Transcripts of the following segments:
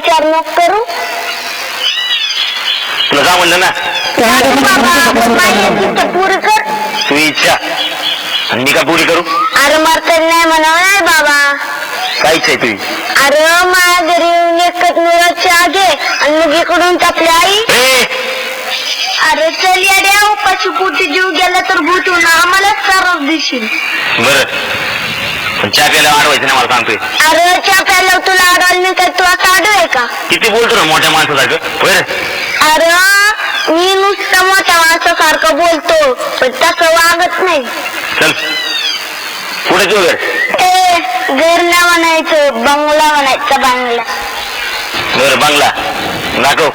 विचार नको करू. तुला जा म्हणलं ना? पुरी कर तू इच्छा. आणि मी का पुरी करू? अरे मरकत नाही बाबा. काय इच्छा आहे तुझी. अरे माझ्या घरी येऊन एकच मुलाची आगे आणि मग इकडून आपली आई. ए! अरे चल या उपाशी पोटी जीव गेला तर भूतून आम्हालाच त्रास देशील. बर. चहा प्यायला वाढवायचं नाही मला सांगतोय. अरे च्या प्यायला तुला आडवाल मी काय तुला काढू आहे का? किती बोलतो ना मोठ्या माणसासारखं? बर अरे मी नुसतं मोठ्या माणसासारखं बोलतो पण तसं वागत नाही. चल. पुढे तू घर ए घर नाही म्हणायचं बंगला म्हणायचं बंगला. बर बांगला. दाखव.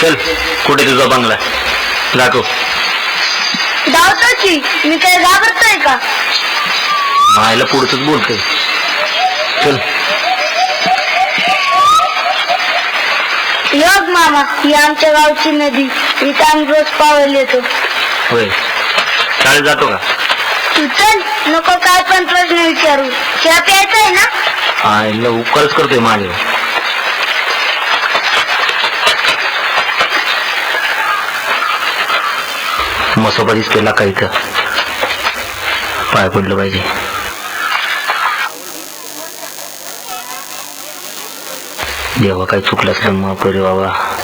चल कुठे तुझा बंगला? दाखव. धावतोची मी काय घाबरतोय का? मायला पुढचंच बोलतोय. चल. योग मामा ही आमच्या गावची नदी इथं आम्ही रोज पावल येतो. होय. शाळेत जातो का? तू चल नको काय पण प्रश्न विचारू. चहा प्यायचा आहे ना? आईला उपकारच करतोय माझे मसोबा दिसतेला का इथं? पाय पडलं पाहिजे. देवा काही चुकलं असलं माफ बाबा.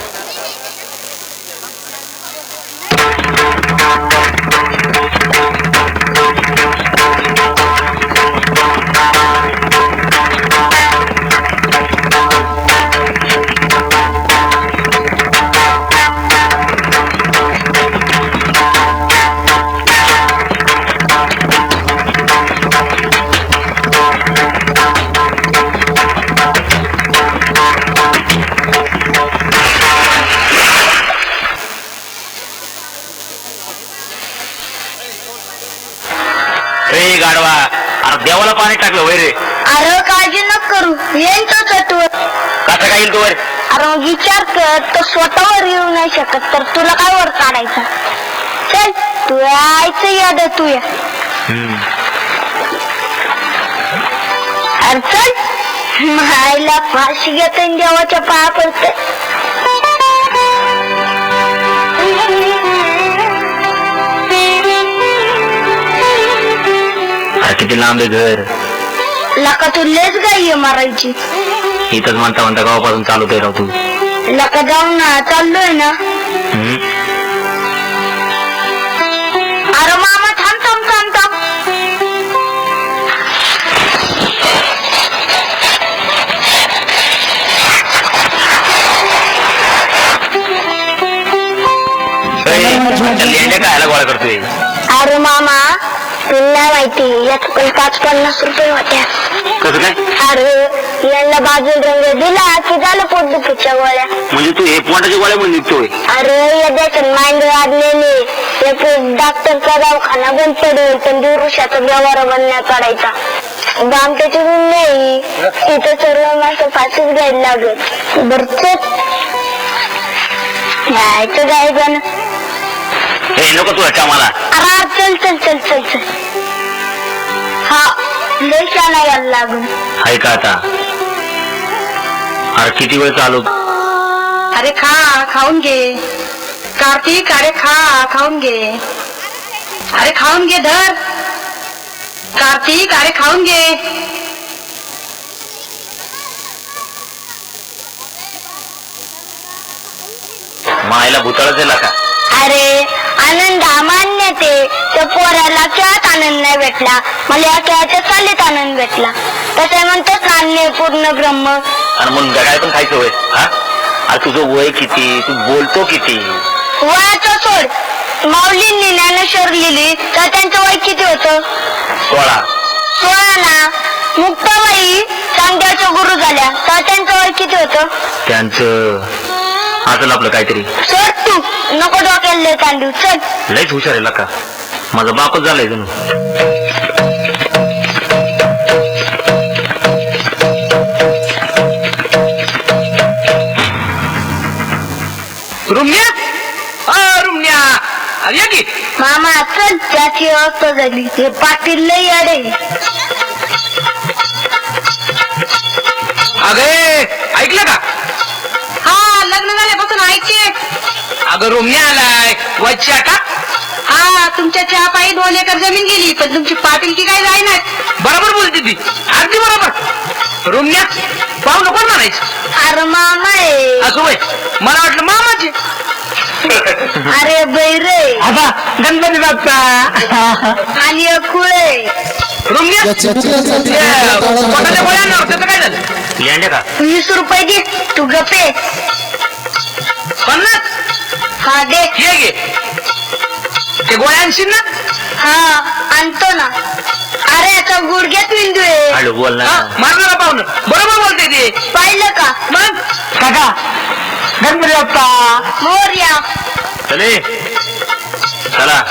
पाणी टाकलं वय रे? अरे काळजी नको करू. येईन तो कसं काय येईल तो वर अरे मग विचार कर तो स्वतःवर येऊ नाही शकत तर तुला काय वर काढायचा? चल तू यायचं याद तू या. अरे चल मायला फाशी घेत देवाच्या पाया पडते. किती लांब आहे घर? लका तू लेच गाई आहे मारायची. इथंच म्हणता म्हणता गावापासून चालू राव तू. लका जाऊन ना चाललोय ना. हम्म. अरे मामा थांब थांब थांब थांब. ए, त्या लेंड्या कायला गोळा करतोय. अरे मामा तुला माहिती. यात पण पाच पन्नास रुपये होत्या. कसं काय? अरे यांना बाजून रंग दिला की झालं पोटदुखीच्या गोळ्या. म्हणजे तू हे पोटाच्या गोळ्या म्हणून निघतोय? अरे या देशात मांड वाढलेले एक डॉक्टरचा दवाखाना बंद पडेल पण दिवसाचा व्यवहार बंद नाही करायचा. बामट्याची गुण नाही. तिथं सर्व माणसं फाशीच घ्यायला लागत बरच यायचं जायचं ना हे नको तू मला. अरे चल चल चल चल चल. हा यायला लागून. आहे का आता? अरे किती वेळ चालू? अरे खा खाऊन घे. कार्तिक अरे खा खाऊन घे. अरे खाऊन घे धर. कार्तिक अरे खाऊन घे. मायला भुताळच दिला का? अरे आनंद अमान्य ते. त्या पोराला खेळात आनंद नाही भेटला. मला या खेळाच्या चालीत आनंद भेटला. तसं म्हणतात नान्य पूर्ण ब्रह्म. आणि मग काय पण खायचं वय हा? अरे तुझं वय किती? तू बोलतो किती? वयाचं सोड. माऊलींनी ज्ञानेश्वर लिहिली तर त्यांचं वय किती होतं? सोळा. सोळा ना मुक्ताबाई चांगल्याच्या गुरु झाल्या. तर त्यांचं वय किती होतं? त्यांचं असेल आपलं काहीतरी. सर तू. नको डोक्याला लय तांदूळ चल. लयच हुशार आहे का माझा बापच झालाय जणू. रुमण्या अ रुमण्या अरे या की. मामा चल त्याची अवस्था झाली. हे पाटील लय अडे. अगे ऐकलं का? हा लग्न झाल्यापासून ऐकते. अगं रुमण्या आलाय. वच्च्या का? हा तुमच्या चहा पायी दोन एकर जमीन गेली पण तुमची पाटीलकी काय जाय ना बरोबर बोलते ती. अगदी बरोबर. रुमण्या पाहू नको म्हणायचं. अरे मामा आहे. असं होय मला वाटलं मामाचे. अरे बैरे आता गणपती बाप्पा. आणि खुळे रुमण्या? ते, पोटाच्या गोळ्या आणणार त्याचं काय झालं? लेंड्या का? वीस रुपये दे तू गपे पन्नास? हा दे. ये घे ते गोळ्या आणशील ना? हा आणतो ना. अरे आता गुडघ्यात विंदू आहे बोल ना. हा, मारणारा पाहुणं बरोबर बोलते ते. पाहिलं का? मग? काका. गणपती बाप्पा. मोर्या. चले. चला.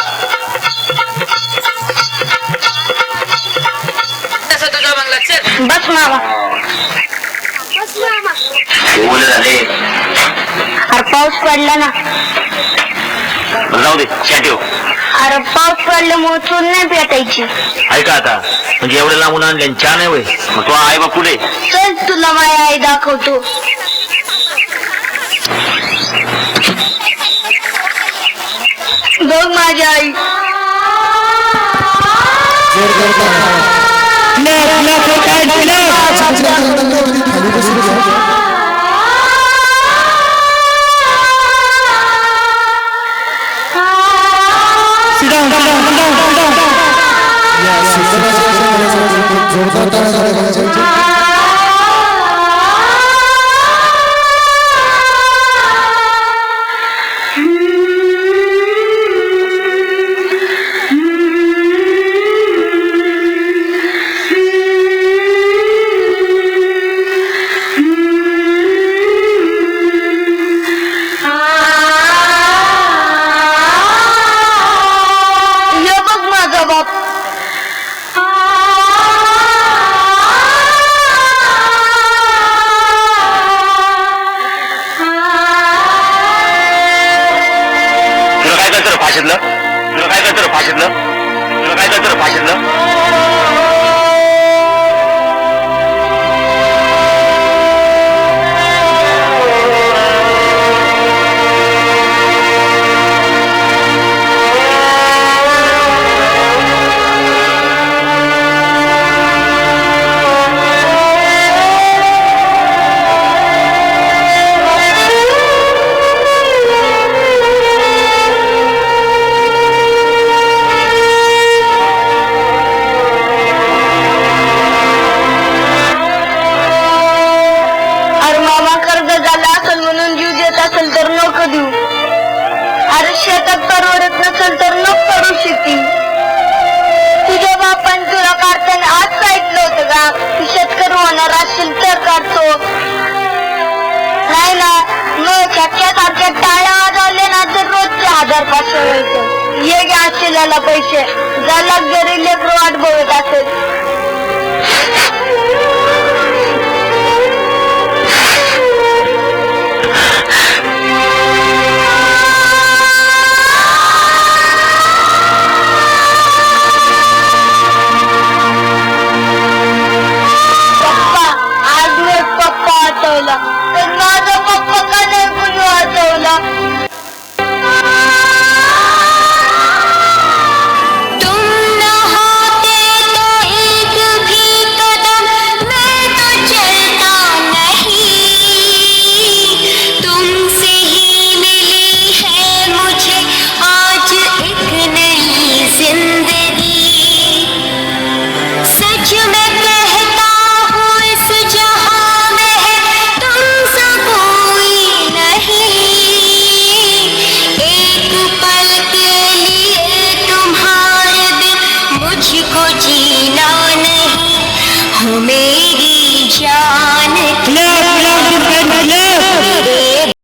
बस मामा. मुलं झाले अरे पाऊस पडला ना. जाऊ दे चहा ठेव अरे पाऊस पडल्यामुळे चूल नाही पेटायची. ऐका आता म्हणजे एवढं लांबून आणले आणि चहा नाही होय. मग तो आई बाप कुठे? चल तुला माझी आई दाखवतो. बघ माझी आई. 荡荡荡荡荡荡 फाशीतलं? तुला काय करतो फाशीतलं? तुला काय करतो फाशीतलं? नंतर न करू शेती तुझ्या बापान तुला काढताना आज सांगितलं होतं का की शेतकरी होणार असेल तर काढतो नाही ना